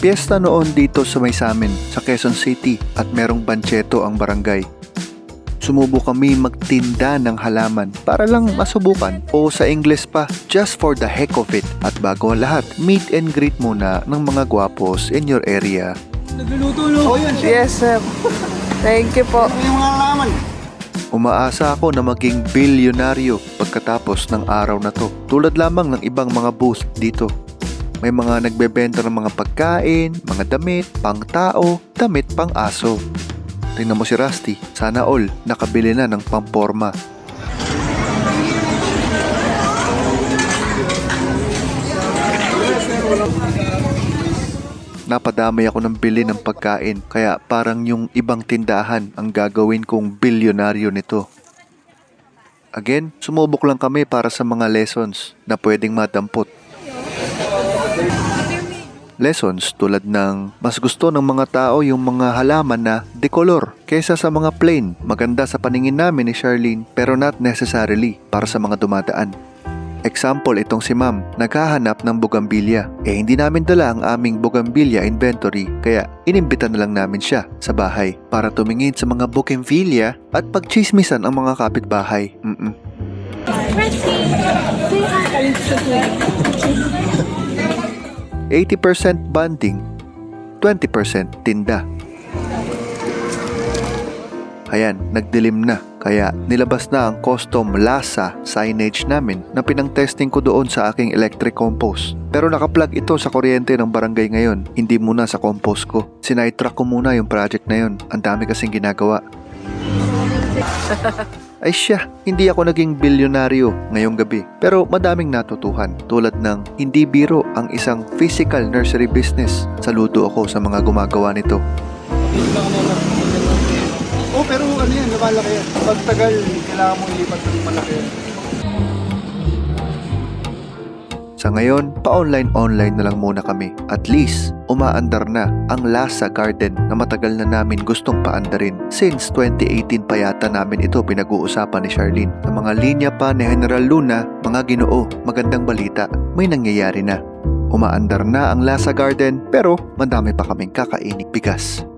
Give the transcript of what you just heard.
Piyesta noon dito sa may samin, sa Quezon City at merong bancheto ang barangay. Sumubo kami magtinda ng halaman para lang masubukan o sa English pa, just for the heck of it. At bago ang lahat, meet and greet muna ng mga gwapos in your area. Nagluluto, no? Oh, yan siya. Yes, sir. Thank you po. Yung mga laman. Umaasa ako na maging bilyonaryo pagkatapos ng araw na to. Tulad lamang ng ibang mga booth dito. May mga nagbebenta ng mga pagkain, mga damit, pang tao, damit pang aso. Tingnan mo si Rusty, sana all nakabili na ng pamporma. Napadamay ako ng bili ng pagkain kaya parang yung ibang tindahan ang gagawin kong bilyonaryo nito. Again, sumubok lang kami para sa mga lessons na pwedeng madampot. Lessons tulad ng mas gusto ng mga tao yung mga halaman na decolor kaysa sa mga plain. Maganda sa paningin namin ni Charlene pero not necessarily para sa mga dumadaan. Example, itong si ma'am, naghahanap ng bugambilya. Eh hindi namin dala ang aming bugambilya inventory, kaya inimbita na lang namin siya sa bahay para tumingin sa mga bougainvillea at pagchismisan ang mga kapitbahay. Mm-mm. 80% banding, 20% tinda. Ayan, nagdilim na. Kaya nilabas na ang custom lasa signage namin na pinang-testing ko doon sa aking electric compost. Pero nakaplug ito sa kuryente ng barangay ngayon, hindi muna sa compost ko. Sinitrack ko muna yung project na yun. Ang dami kasing ginagawa. Ay siya, hindi ako naging bilyonaryo ngayong gabi. Pero madaming natutuhan tulad ng hindi biro ang isang physical nursery business. Saludo ako sa mga gumagawa nito. Oh, pero ano yan, lumalaki yan. Pag tagal, kailangan mo ilipat ng malaki yan. Ngayon, pa-online-online na lang muna kami. At least, umaandar na ang Lasa Garden na matagal na namin gustong paandarin. Since 2018 pa yata namin ito pinag-uusapan ni Charlene. Sa mga linya pa ni General Luna, mga ginoo, magandang balita, may nangyayari na. Umaandar na ang Lasa Garden pero madami pa kaming kakainig bigas.